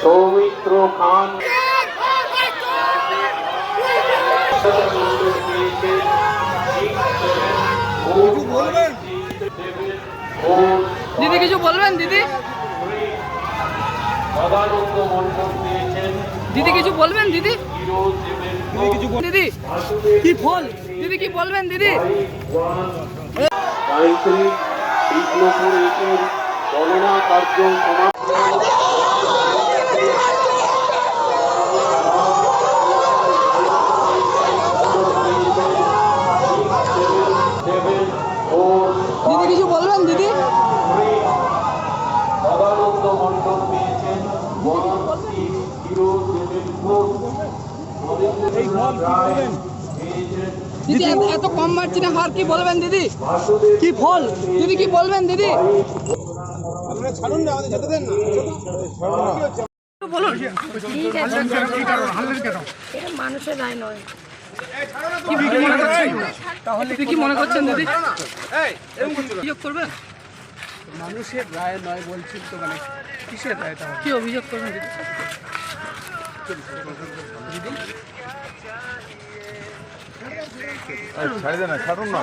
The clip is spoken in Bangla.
সৌমিত্র খান। দিদি কিছু বলবেন দিদি? দিদি কিছু বলবেন দিদি? দিদি কি ফল? দিদি কি বলবেন দিদি? গায়ত্রী বিষ্ণুপুর গণনা কার্য দিদি কিছু বলবেন দিদি? সদানন্দ পেয়েছেন দিদি এত- এত কম মারছি না হার কি বলবেন দিদি? কি ফল? দিদি কি বলবেন দিদি? বলুন। ঠিক আছে। এটা মানুষের রায় নয়। তাহলে কি মনে করছেন দিদি? অভিযোগ করবেন মানুষের রায় নয় বলছেন তো মানে কিসের রায় তাহলে? কি অভিযোগ করবেন দিদি? ছাড়ে না ছাড়ুন না।